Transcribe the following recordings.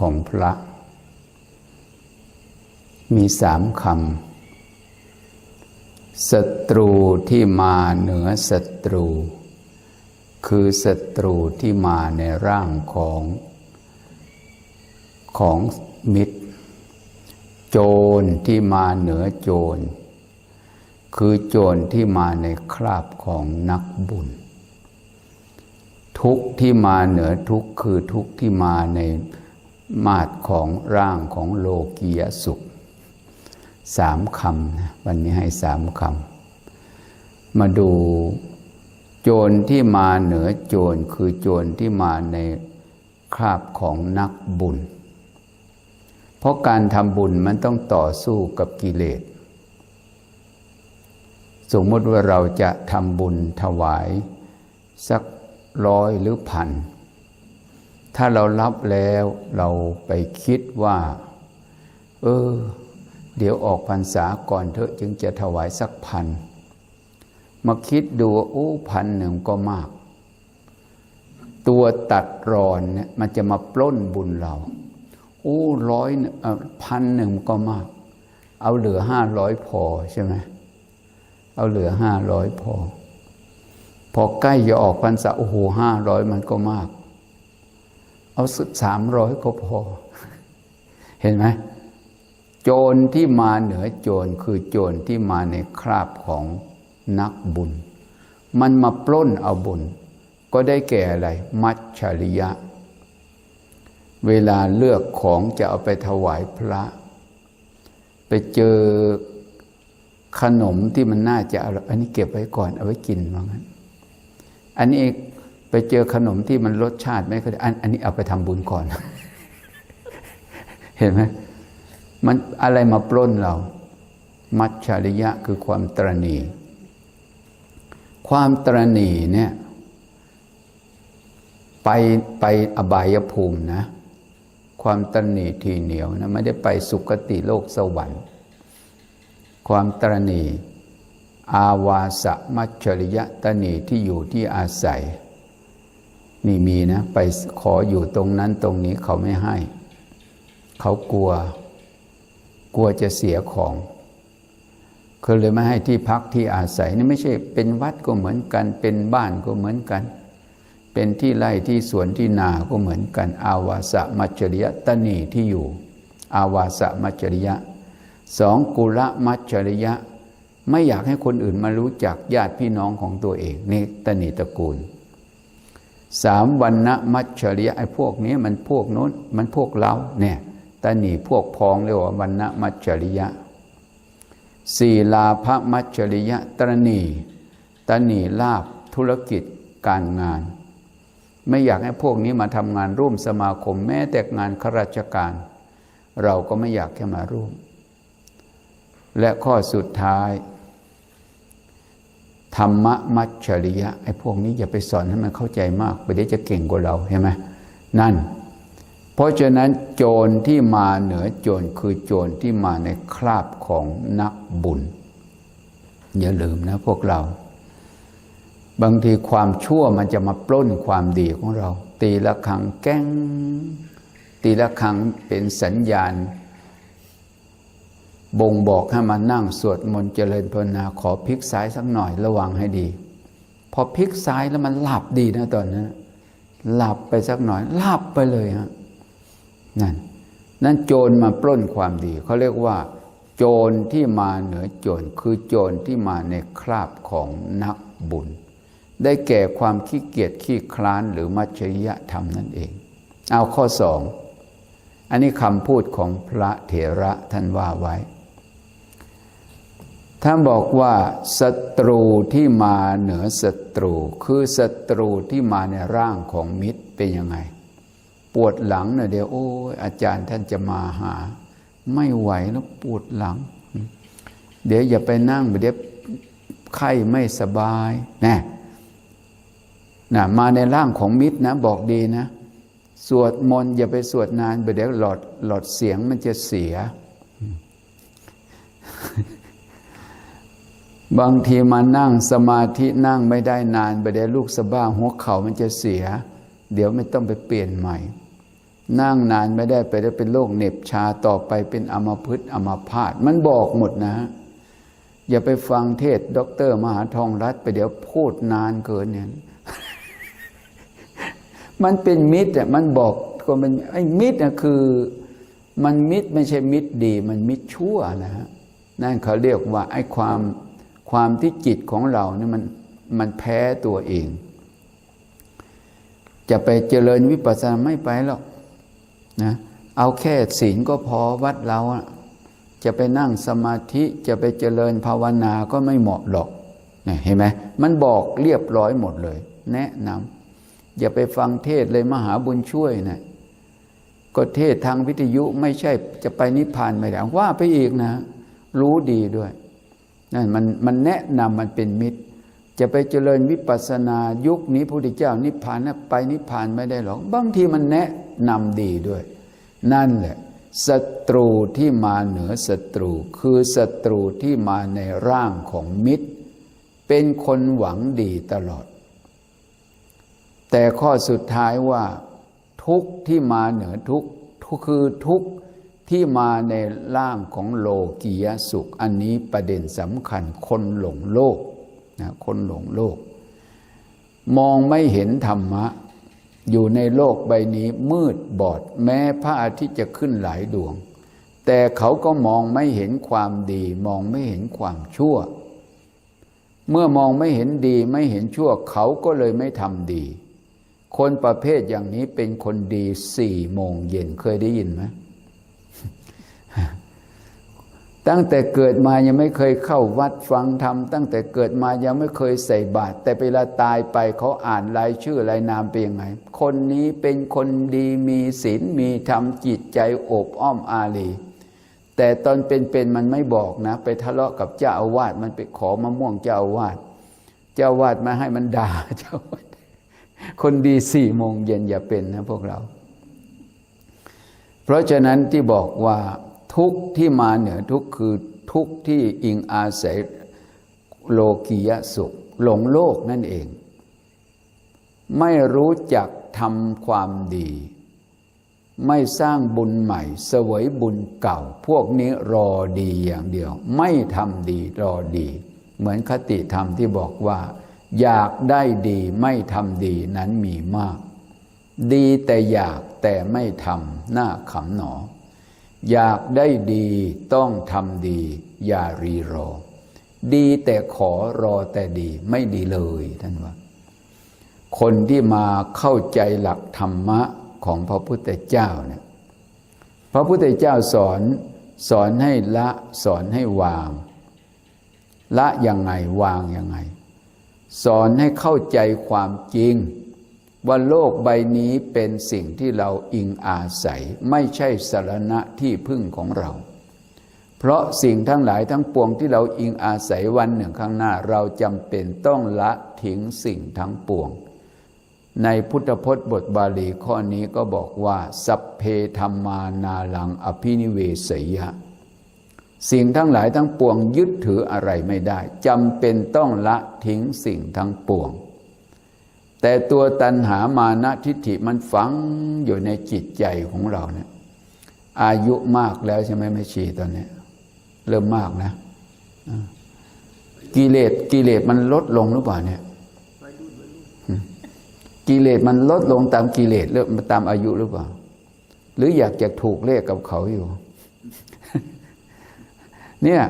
ของพระ มีสามคำศัตรูที่มาเหนือศัตรู คือศัตรูที่มาในร่างของของมิตร โจรที่มาเหนือโจร คือโจรที่มาในคราบของนักบุญ ทุกที่มาเหนือทุกคือทุกที่มาใน มาดของร่างของโลกียสุขสามคำนะวันนี้ให้สามคำ มาดูโจรที่มาเหนือโจรคือโจรที่มาในคราบของนักบุญ เพราะการทำบุญมันต้องต่อสู้กับกิเลส สมมติว่าเราจะทำบุญถวายสักร้อยหรือพัน ถ้าเรารับแล้วเราไปคิดว่า เออ เดี๋ยวออกพรรษาก่อนเถอะจึงจะถวายสักพัน มาคิดดูโอ้พันหนึ่งก็มาก ตัวตัดรอนเนี่ยมันจะมาปล้นบุญเรา โอ้ร้อยพันหนึ่งก็มาก เอาเหลือห้าร้อยพอใช่ไหมเอาเหลือห้าร้อยพอ พอใกล้จะออกพรรษาโอ้โหห้าร้อยมันก็มาก เอาสักสามร้อยก็พอ เห็นไหมโจรที่มาเหนือโจรคือโจรที่มาในคราบของนักบุญ มันมาปล้นเอาบุญ ก็ได้แก่อะไร มัจฉริยะ เวลาเลือกของจะเอาไปถวายพระ ไปเจอขนมที่มันน่าจะอร่อยอันนี้เก็บไว้ก่อนเอาไว้กินว่างั้น อันนี้ ไปเจอขนมที่มันรสชาติไม่ค่อยอันอันนี้เอาไปทำบุญก่อน เห็นไหมมันอะไรมาปล้นเรา มัจฉริยะคือความตรณีความตรณีเนี่ยไปไปอบายภูมินะ ความตรณีทีเหนียวนะไม่ได้ไปสุคติโลกสวรรค์ ความตรณี อาวาสมัจฉริยะตรณีที่อยู่ที่อาศัย นี่มีนะไปขออยู่ตรงนั้นตรงนี้เขาไม่ให้ เขากลัว กลัวจะเสียของเขาเลยไม่ให้ที่พักที่อาศัยนี่ไม่ใช่เป็นวัดก็เหมือนกัน เป็นบ้านก็เหมือนกัน เป็นที่ไร่ที่สวนที่นาก็เหมือนกัน อาวาสมัจฉริยะตนีที่อยู่ อาวาสมัจฉริยะสองกุละมัจฉริยะ ไม่อยากให้คนอื่นมารู้จักญาติพี่น้องของตัวเองนี่ตนีตระกูล สามวันนะมัจฉริยะไอ้พวกนี้มันพวกโน้นมันพวกเราเนี่ยตนีพวกพองเรียกว่าวันนะมัจฉริยะสี่ลาภมัจฉริยะตรณีตนีลาบธุรกิจการงาน ไม่อยากให้พวกนี้มาทำงานร่วมสมาคมแม้แต่งานข้าราชการ เราก็ไม่อยากให้มาร่วม และข้อสุดท้าย รรมะมัจฉริยะไอ้พวกนี้อย่าไปสอนให้มันเข้าใจมากไปเดี๋ยวจะเก่งกว่าเราเห็นไหมนั่น เพราะฉะนั้นโจรที่มาเหนือโจรคือโจรที่มาในคราบของนักบุญ อย่าลืมนะพวกเรา บางทีความชั่วมันจะมาปล้นความดีของเรา ตีละครั้งแก้งตีละครั้งเป็นสัญญาณ บ่งบอกให้มานั่งสวดมนต์เจริญภาวนาขอพลิกซ้ายสักหน่อยระวังให้ดี พอพลิกซ้ายแล้วมันหลับดีนะตอนนั้นหลับไปสักหน่อยหลับไปเลยฮะนั่นนั่นโจรมาปล้นความดีเขาเรียกว่า โจรที่มาเหนือโจรคือโจรที่มาในคราบของนักบุญ ได้แก่ความขี้เกียจขี้คลานหรือมัจฉริยธรรมนั่นเอง เอาข้อสองอันนี้คำพูดของพระเถระท่านว่าไว้ ท่านบอกว่าศัตรูที่มาเหนือศัตรู คือศัตรูที่มาในร่างของมิตรเป็นยังไง ปวดหลังนะเดี๋ยวโอ้ยอาจารย์ท่านจะมาหา ไม่ไหวแล้วปวดหลัง เดี๋ยวอย่าไปนั่งเดี๋ยวไข้ไม่สบายนะนะมาในร่างของมิตรนะ บอกดีนะ สวดมนต์อย่าไปสวดนานเดี๋ยวหลอดหลอดเสียงมันจะเสีย บางทีมานั่งสมาธินั่งไม่ได้นานไปเดี๋ยวลูกสะบ้าหัวเข่ามันจะเสีย เดี๋ยวไม่ต้องไปเปลี่ยนใหม่ นั่งนานไม่ได้ไปได้เป็นโรคเหน็บชาต่อไปเป็นอมพฤกษ์อัมพาตมันบอกหมดนะ อย่าไปฟังเทศด็อกเตอร์มหาทองรัฐไปเดี๋ยวพูดนานเกินเนี่ยมันเป็นมิตรอะมันบอกก็มันไอ้มิตรอะคือมันมิตรไม่ใช่มิตรดี มันมิตรชั่วนะฮะนั่นเขาเรียกว่าไอ้ความ ความที่จิตของเราเนี่ยมันมันแพ้ตัวเอง จะไปเจริญวิปัสสนาไม่ไปหรอกนะเอาแค่ศีลก็พอวัดเราอะจะไปนั่งสมาธิจะไปเจริญภาวนาก็ไม่เหมาะหรอกเนี่ยเห็นไหมมันบอกเรียบร้อยหมดเลย แนะนำอย่าไปฟังเทศเลยมหาบุญช่วยนะก็เทศทางวิทยุไม่ใช่จะไปนิพพานไม่ได้ว่าไปอีกนะ รู้ดีด้วย นั่นมันมันแนะนำมันเป็นมิตร จะไปเจริญวิปัสสนายุคนี้พระพุทธเจ้านิพพานนะไปนิพพานไม่ได้หรอกบางทีมันแนะนำดีด้วย นั่นแหละศัตรูที่มาเหนือศัตรู คือศัตรูที่มาในร่างของมิตร เป็นคนหวังดีตลอด แต่ข้อสุดท้ายว่า ทุกที่มาเหนือทุกทุกคือทุก ที่มาในร่างของโลกียสุข อันนี้ประเด็นสำคัญคนหลงโลกนะคนหลงโลก มองไม่เห็นธรรมะ อยู่ในโลกใบนี้มืดบอด แม้พระอาทิตย์จะขึ้นหลายดวง แต่เขาก็มองไม่เห็นความดี มองไม่เห็นความชั่ว เมื่อมองไม่เห็นดีไม่เห็นชั่ว เขาก็เลยไม่ทำดี คนประเภทอย่างนี้เป็นคนดีสี่โมงเย็นเคยได้ยินไหม ตั้งแต่เกิดมายังไม่เคยเข้าวัดฟังธรรมตั้งแต่เกิดมายังไม่เคยใส่บาตรแต่เวลาตายไปเขาอ่านรายชื่อรายนามเป็นยังไง คนนี้เป็นคนดีมีศีลมีธรรมจิตใจโอบอ้อมอารีแต่ตอนเป็นๆมันไม่บอกนะ ไปทะเลาะกับเจ้าอาวาสมันไปขอมะม่วงเจ้าอาวาสเจ้าอาวาสมาให้มันด่าเจ้าอาวาสคนดีสี่โมงเย็นอย่าเป็นนะพวกเรา เพราะฉะนั้นที่บอกว่า ทุกที่มาเหนือทุกคือทุกที่อิงอาศัยโลกียสุข หลงโลกนั่นเอง ไม่รู้จักทำความดี ไม่สร้างบุญใหม่ เสวยบุญเก่า พวกนี้รอดีอย่างเดียว ไม่ทำดีรอดี เหมือนคติธรรมที่บอกว่า อยากได้ดีไม่ทำดีนั้นมีมาก ดีแต่อยากแต่ไม่ทำหน้าขำหนอ อยากได้ดีต้องทำดี อย่ารีรอ ดีแต่ขอรอแต่ดีไม่ดีเลยท่านว่า คนที่มาเข้าใจหลักธรรมะของพระพุทธเจ้าเนี่ยพระพุทธเจ้าสอนสอนให้ละสอนให้วาง ละยังไงวางยังไง สอนให้เข้าใจความจริง ว่าโลกใบนี้เป็นสิ่งที่เราอิงอาศัย ไม่ใช่สารณะที่พึ่งของเรา เพราะสิ่งทั้งหลายทั้งปวงที่เราอิงอาศัยวันหนึ่งข้างหน้า เราจำเป็นต้องละทิ้งสิ่งทั้งปวง ในพุทธพจน์บทบาลีข้อนี้ก็บอกว่า สัพเพธรรมานาลังอภินิเวสยะ สิ่งทั้งหลายทั้งปวงยึดถืออะไรไม่ได้จำเป็นต้องละทิ้งสิ่งทั้งปวง แต่ตัวตัณหามานะทิฏฐิมันฝังอยู่ในจิตใจของเราเนี่ยอายุมากแล้วใช่ไหมแม่ชีตอนนี้เริ่มมากนะกิเลสกิเลสมันลดลงหรือเปล่าเนี่ยกิเลสมันลดลงตามกิเลสหรือตามอายุหรือเปล่า หรืออยากจะถูกเลขกับเขาอยู่ เนี่ย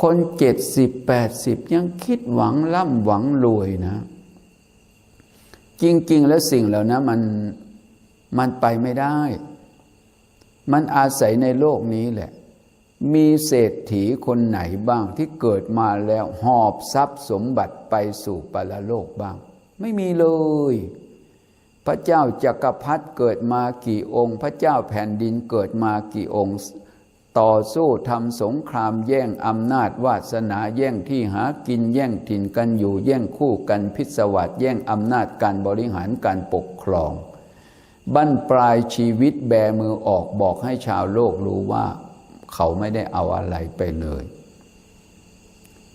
คนเจ็ดสิบแปดสิบยังคิดหวังร่ำหวังรวยนะ จริง ๆ แล้วสิ่งเหล่านั้นมันมันไปไม่ได้ มันอาศัยในโลกนี้แหละ มีเศรษฐีคนไหนบ้างที่เกิดมาแล้วหอบทรัพย์สมบัติไปสู่ปรโลกบ้าง ไม่มีเลย พระเจ้าจักรพรรดิเกิดมากี่องค์ พระเจ้าแผ่นดินเกิดมากี่องค์ ต่อสู้ทำสงครามแย่งอำนาจวาสนาแย่งที่หากินแย่งถิ่นกันอยู่แย่งคู่กันพิศวาสแย่งอำนาจการบริหารการปกครอง บั้นปลายชีวิตแบมือออกบอกให้ชาวโลกรู้ว่าเขาไม่ได้เอาอะไรไปเลย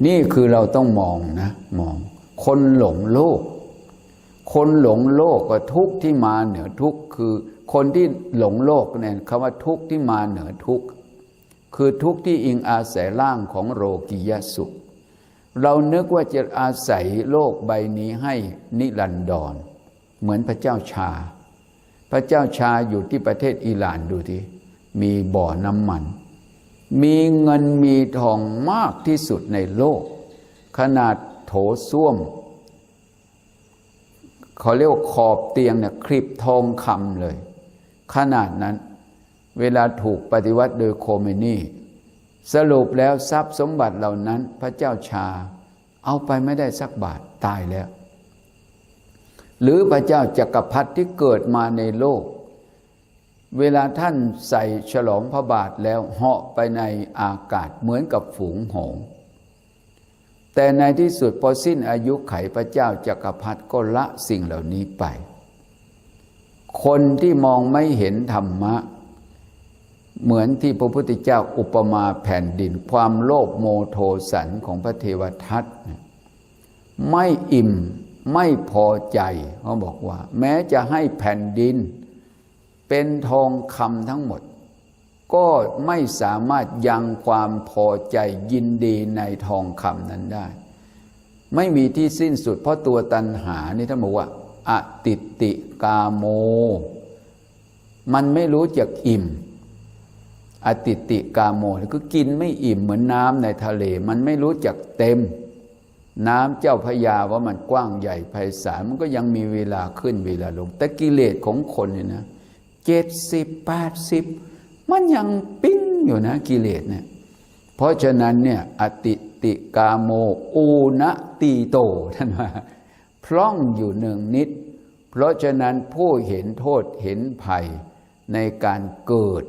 นี่คือเราต้องมองนะมอง คนหลงโลก คนหลงโลกก็ทุกข์ที่มาเหนือทุกข์คือ คนที่หลงโลกเนี่ยคำว่าทุกข์ที่มาเหนือทุกข์ คือทุกข์ที่อิงอาศัยร่างของโรกิยสุข เรานึกว่าจะอาศัยโลกใบนี้ให้นิรันดร เหมือนพระเจ้าชา พระเจ้าชาอยู่ที่ประเทศอิหร่านดูทีมีบ่อน้ำมัน มีเงินมีทองมากที่สุดในโลก ขนาดโถส้วมเขาเรียกว่าขอบเตียงเนี่ยคลิปทองคำเลย ขนาดนั้น เวลาถูกปฏิวัติโดยโคเมนีสรุปแล้วทรัพย์สมบัติเหล่านั้นพระเจ้าชา เอาไปไม่ได้สักบาทตายแล้ว หรือพระเจ้าจักรพรรดิที่เกิดมาในโลก เวลาท่านใส่ฉลองพระบาทแล้วเหาะไปในอากาศเหมือนกับฝูงหงส์แต่ในที่สุดพอสิ้นอายุไขพระเจ้าจักรพรรดิก็ละสิ่งเหล่านี้ไป คนที่มองไม่เห็นธรรมะ เหมือนที่พระพุทธเจ้าอุปมาแผ่นดิน ความโลภโมโทสันของพระเทวทัตไม่อิ่มไม่พอใจเขาบอกว่า แม้จะให้แผ่นดิน เป็นทองคำทั้งหมด ก็ไม่สามารถยังความพอใจยินดีในทองคำนั้นได้ ไม่มีที่สิ้นสุด เพราะตัวตัณหานี่ท่านบอกว่าอติติกาโม มันไม่รู้จักอิ่ม อติติกาโมคือกินไม่อิ่มเหมือนน้ำในทะเล มันไม่รู้จักเต็ม น้ำเจ้าพยาว่ามันกว้างใหญ่ไพศาลมันก็ยังมีเวลาขึ้นเวลาลง แต่กิเลสของคนเนี่ยนะเจ็ดสิบแปดสิบมันยังปิ้งอยู่นะกิเลสเนี่ยเพราะฉะนั้นเนี่ยอติติกาโมอูณตีโตท่านว่าพร่องอยู่หนึ่งนิด เพราะฉะนั้นผู้เห็นโทษเห็นภัยในการเกิด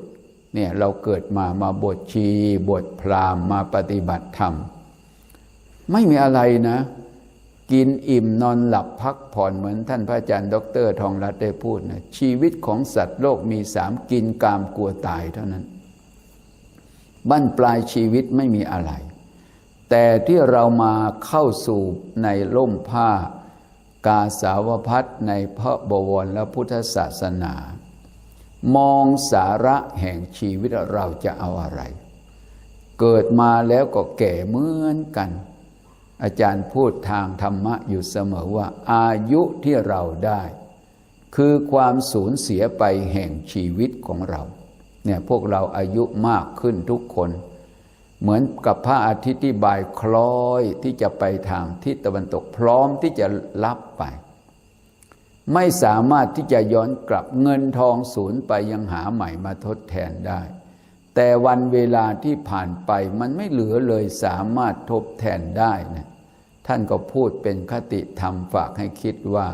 เนี่ยเราเกิดมามาบวชชีบวชพราหมณ์มาปฏิบัติธรรม ไม่มีอะไรนะ กินอิ่มนอนหลับพักผ่อนเหมือนท่านพระอาจารย์ดรทองรัตน์ได้พูดนะชีวิตของสัตว์โลกมีสามกินกามกลัวตายเท่านั้น บั้นปลายชีวิตไม่มีอะไร แต่ที่เรามาเข้าสู่ในร่มผ้ากาสาวพัดในพระบวรและพุทธศาสนา มองสาระแห่งชีวิตเราจะเอาอะไร เกิดมาแล้วก็แก่เหมือนกัน อาจารย์พูดทางธรรมะอยู่เสมอว่า อายุที่เราได้ คือความสูญเสียไปแห่งชีวิตของเราเนี่ยพวกเราอายุมากขึ้นทุกคน เหมือนกับพระอาทิตย์ที่บ่ายคล้อยที่จะไปทางทิศตะวันตกพร้อมที่จะรับไป ไม่สามารถที่จะย้อนกลับเงินทองสูญไปยังหาใหม่มาทดแทนได้ แต่วันเวลาที่ผ่านไปมันไม่เหลือเลยสามารถทบแทนได้นะท่านก็พูดเป็นคติธรรมฝากให้คิดว่า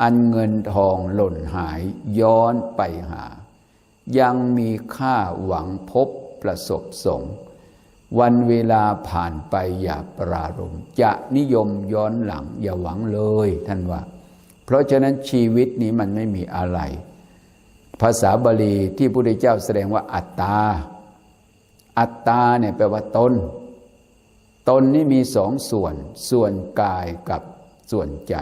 อันเงินทองหล่นหายย้อนไปหา ยังมีค่าหวังพบประสบสงวันเวลาผ่านไปอย่าปรารมจะนิยมย้อนหลังอย่าหวังเลยท่านว่า เพราะฉะนั้นชีวิตนี้มันไม่มีอะไร ภาษาบาลีที่พระพุทธเจ้าแสดงว่าอัตตา อัตตาเนี่ยแปลว่าตน ตนนี่มีสองส่วน ส่วนกายกับส่วนใจ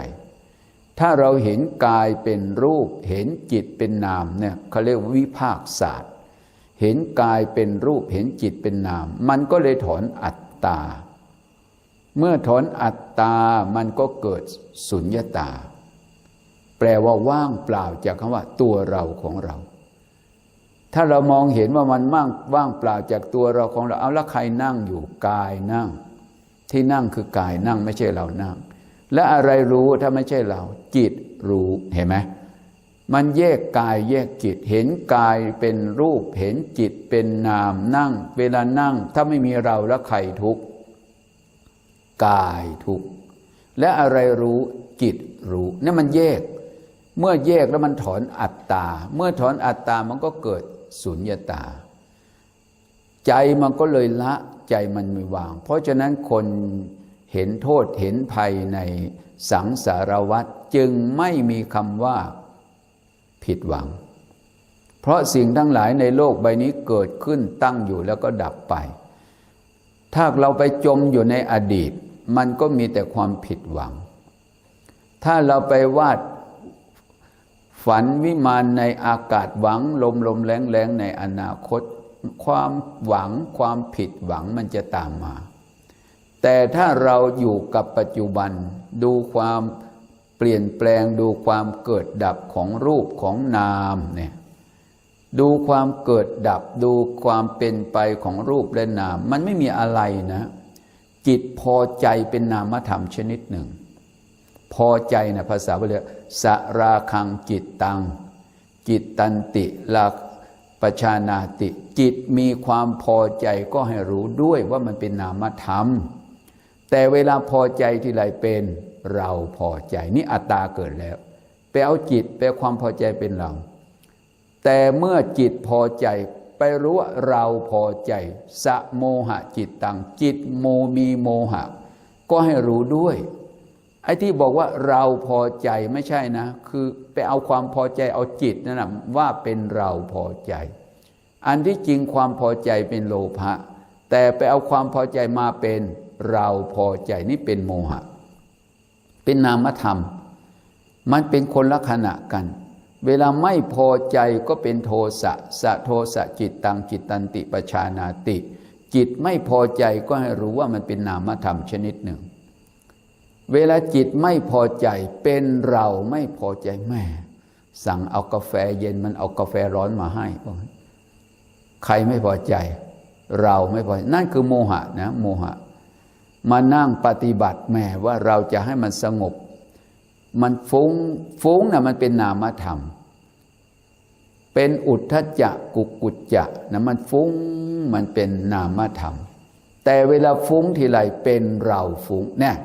ถ้าเราเห็นกายเป็นรูป เห็นจิตเป็นนามเนี่ยเขาเรียกวิภาคศาสตร์ เห็นกายเป็นรูป เห็นจิตเป็นนาม มันก็เลยถอนอัตตา เมื่อถอนอัตตา มันก็เกิดสุญญตา แปลว่าว่างเปล่าจากคำว่า ตัวเราของเรา ถ้าเรามองเห็นว่ามันว่างว่างเปล่าจากตัวเราของเรา เอาแล้วใครนั่งอยู่กายนั่ง ที่นั่งคือกายนั่งไม่ใช่เรานั่ง และอะไรรู้ถ้าไม่ใช่เรา จิตรู้เห็นไหมมันแยกกายแยกจิต เห็นกายเป็นรูป เห็นจิตเป็นนามนั่ง เวลานั่ง ถ้าไม่มีเราแล้วใครทุกข์กายทุกข์และอะไรรู้จิตรู้นี่มันแยก เมื่อแยกแล้วมันถอนอัตตา เมื่อถอนอัตตามันก็เกิดสุญญตา ใจมันก็เลยละใจมันไม่วาง เพราะฉะนั้นคนเห็นโทษเห็นภัยในสังสารวัฏจึงไม่มีคำว่าผิดหวัง เพราะสิ่งทั้งหลายในโลกใบนี้เกิดขึ้นตั้งอยู่แล้วก็ดับไป ถ้าเราไปจมอยู่ในอดีต มันก็มีแต่ความผิดหวัง ถ้าเราไปวาด ฝันวิมานในอากาศหวังลมลมแรงแรงในอนาคต ความหวังความผิดหวังมันจะตามมา แต่ถ้าเราอยู่กับปัจจุบัน ดูความเปลี่ยนแปลงดูความเกิดดับของรูปของนามเนี่ยดูความเกิดดับดูความเป็นไปของรูปและนาม มันไม่มีอะไรนะ จิตพอใจเป็นนามธรรมชนิดหนึ่ง พอใจนะภาษาบาลีสราคังจิตตัง จิตตันติลักปชานาติ จิตมีความพอใจก็ให้รู้ด้วยว่ามันเป็นนามธรรม แต่เวลาพอใจที่ไรเป็นเราพอใจ นี่อัตตาเกิดแล้วไปเอาจิตไปความพอใจเป็นเรา แต่เมื่อจิตพอใจไปรู้ว่าเราพอใจ สะโมหะจิตตังจิตโมมีโมหะ ก็ให้รู้ด้วย อ้ที่บอกว่าเราพอใจไม่ใช่นะ คือไปเอาความพอใจเอาจิตนั่นนะว่าเป็นเราพอใจ อันที่จริงความพอใจเป็นโลภะแต่ไปเอาความพอใจมาเป็นเราพอใจนี่เป็นโมหะ เป็นนามธรรม มันเป็นคนละขณะกัน เวลาไม่พอใจก็เป็นโทสะสะโทสะจิตตังจิตตันติปชานาติ จิตไม่พอใจก็ให้รู้ว่ามันเป็นนามธรรมชนิดหนึ่ง เวลาจิตไม่พอใจเป็นเราไม่พอใจแม่ สั่งเอากาแฟเย็นมันเอากาแฟร้อนมาให้ ใครไม่พอใจ เราไม่พอใจนั่นคือโมหะนะโมหะ มานั่งปฏิบัติแม่ว่าเราจะให้มันสงบ มันฟุง้งฟุ้งนะมันเป็นนามธรรม เป็นอุทธจักกุกุจจะนะมันฟุ้งมันเป็นนามธรรม แต่เวลาฟุ้งทีไรเป็นเราฟุ้งเนี่ย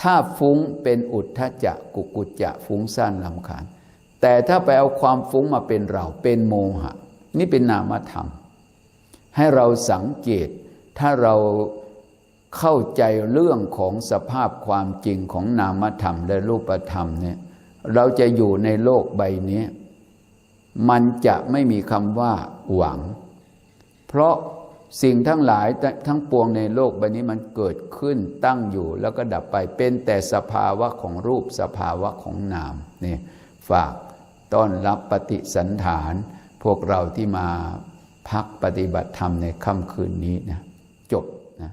ถ้าฟุ้งเป็นอุทธจักกุกุจจะฟุ้งสั้นลำคาญ แต่ถ้าไปเอาความฟุ้งมาเป็นเราเป็นโมหะ นี่เป็นนามธรรม ให้เราสังเกต ถ้าเราเข้าใจเรื่องของสภาพความจริงของนามธรรมและรูปธรรมเนี่ยเราจะอยู่ในโลกใบนี้ มันจะไม่มีคำว่าหวัง เพราะ สิ่งทั้งหลายทั้งปวงในโลกใบนี้มันเกิดขึ้นตั้งอยู่แล้วก็ดับไปเป็นแต่สภาวะของรูปสภาวะของนามนี่ฝากต้อนรับปฏิสันฐาน พวกเราที่มาพักปฏิบัติธรรมในค่ำคืนนี้นะจบนะ